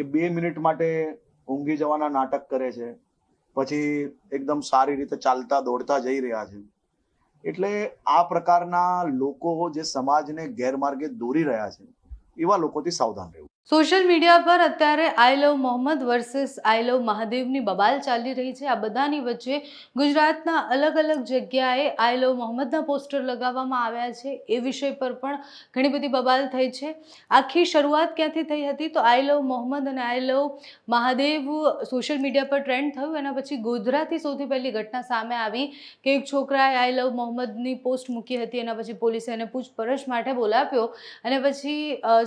કે બે મિનિટ માટે ઊંઘી જવાના નાટક કરે છે. પછી એકદમ સારી રીતે ચાલતા દોડતા જઈ રહ્યા છે. એટલે આ પ્રકારના લોકો જે સમાજને ગેરમાર્ગે દોરી રહ્યા છે, એવા લોકોથી સાવધાન રહેવું. સોશિયલ મીડિયા પર અત્યારે I love Mohammed versus I love મહાદેવની બબાલ ચાલી રહી છે. આ બધાની વચ્ચે ગુજરાતના અલગ અલગ જગ્યાએ આઈ લવ મોહમ્મદના પોસ્ટર લગાવવામાં આવ્યા છે. એ વિષય પર પણ ઘણી બધી બબાલ થઈ છે. આખી શરૂઆત ક્યાંથી થઈ હતી? તો આઈ લવ મોહમ્મદ અને I love Mahadev social media પર ટ્રેન્ડ થયું. એના પછી ગોધરાથી સૌથી પહેલી ઘટના સામે આવી કે એક છોકરાએ આઈ લવ મોહમ્મદની પોસ્ટ મૂકી હતી. એના પછી પોલીસે એને પૂછપરછ માટે બોલાવ્યો અને પછી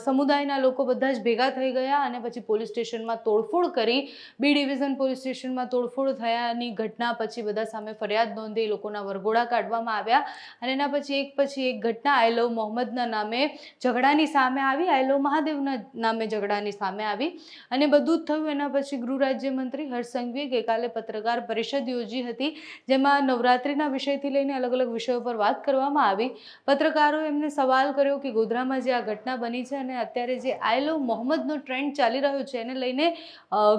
સમુદાયના લોકો બધા જ ભેગા થઈ ગયા અને પછી પોલીસ સ્ટેશનમાં તોડફોડ કરી. બી ડિવિઝન પોલીસ સ્ટેશનમાં તોડફોડ થયાની ઘટના પછી બધા સામે ફરિયાદ નોંધી લોકોના વરઘોડા કાઢવામાં આવ્યા. અને એના પછી એક પછી એક ઘટના, આઈ લવ મોહમ્મદના નામે ઝઘડાની સામે આવી. આઈ લવ મહાદેવના નામે ઝઘડાની સામે આવી. અને બધું જ થયું એના પછી ગૃહ રાજ્યમંત્રી હર્ષ સંઘવીએ ગઈકાલે પત્રકાર પરિષદ યોજી હતી, જેમાં નવરાત્રિના વિષયથી લઈને અલગ અલગ વિષયો પર વાત કરવામાં આવી. પત્રકારોએ એમને સવાલ કર્યો કે ગોધરામાં જે આ ઘટના બની છે અને અત્યારે જે આઈ લવ મોહમ્મદનો ટ્રેન્ડ ચાલી રહ્યો છે. એને લઈને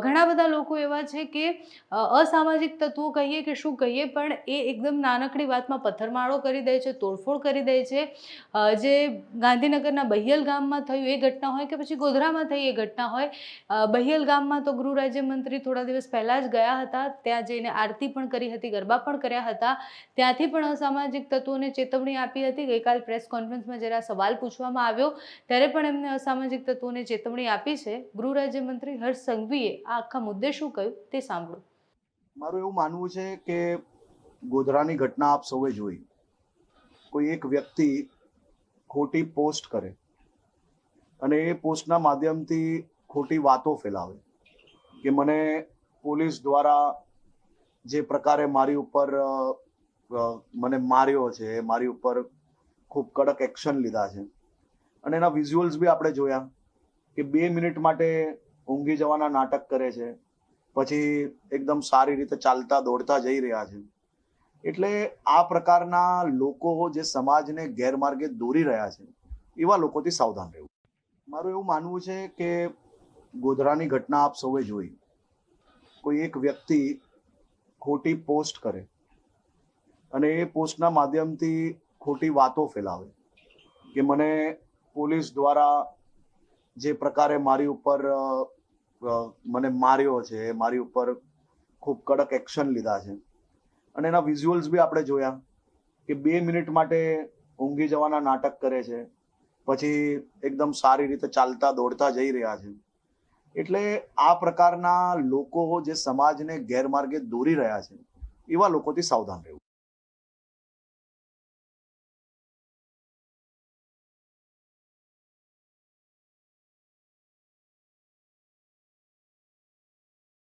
ઘણા બધા લોકો એવા છે કે અસામાજિક તત્વો કહીએ કે શું કહીએ, પણ એ એકદમ નાનકડી વાતમાં પથ્થરમાળો કરી દે છે, તોડફોડ કરી દે છે. જે ગાંધીનગરના બહિયલ ગામમાં થયું એ ઘટના હોય કે પછી ગોધરામાં થઈ એ ઘટના હોય બહિયલ ગામમાં તો ગૃહ રાજ્યમંત્રી થોડા દિવસ પહેલાં જ ગયા હતા. ત્યાં જઈને આરતી પણ કરી હતી, ગરબા પણ કર્યા હતા. ત્યાંથી પણ અસામાજિક તત્વોને ચેતવણી આપી હતી. ગઈકાલ પ્રેસ કોન્ફરન્સમાં જ્યારે સવાલ પૂછવામાં આવ્યો. ત્યારે પણ એમને અસામાજિક તત્વોને ચેતવણી આપી છે, ગૃહ રાજ્યમંત્રી હર્ષ સંઘવીએ આ આખા મુદ્દે શું કહ્યું તે સાંભળો. મારું એવું માનવું છે કે ગોધરાની ઘટના આપ સૌએ જોઈ. કોઈ એક વ્યક્તિ ખોટી પોસ્ટ કરે અને એ પોસ્ટના માધ્યમથી ખોટી વાતો ફેલાવે. કે મને પોલીસ દ્વારા જે પ્રકારે મારી ઉપર મને માર્યો છે, મારી ઉપર ખૂબ કડક એક્શન લીધા છે. અને એના વિઝ્યુઅલ્સ બી આપણે જોયા. કે બે મિનિટ માટે ઊંઘી જવાના નાટક કરે છે. પછી એકદમ સારી રીતે ચાલતા દોડતા જઈ રહ્યા છે. એટલે આ પ્રકારના લોકો જે સમાજને ગેરમાર્ગે દોરી રહ્યા છે, એવા લોકોથી સાવધાન રહેવું. મારું એવું માનવું છે કે ગોધરાની ઘટના આપ સૌએ જોઈ. કોઈ એક વ્યક્તિ ખોટી પોસ્ટ કરે અને એ પોસ્ટના માધ્યમથી ખોટી વાતો ફેલાવે. કે મને પોલીસ દ્વારા જે પ્રકારે મારી ઉપર મને માર્યો છે મારી ઉપર ખૂબ કડક એક્શન લીધા છે. અને એના વિઝ્યુઅલ્સ બી આપણે જોયા કે બે મિનિટ માટે ઊંઘી જવાના નાટક કરે છે, પછી એકદમ સારી રીતે ચાલતા દોડતા જઈ રહ્યા છે. એટલે આ પ્રકારના લોકો જે સમાજને ગેરમાર્ગે દોરી રહ્યા છે, એવા લોકોથી સાવધાન રહેવું.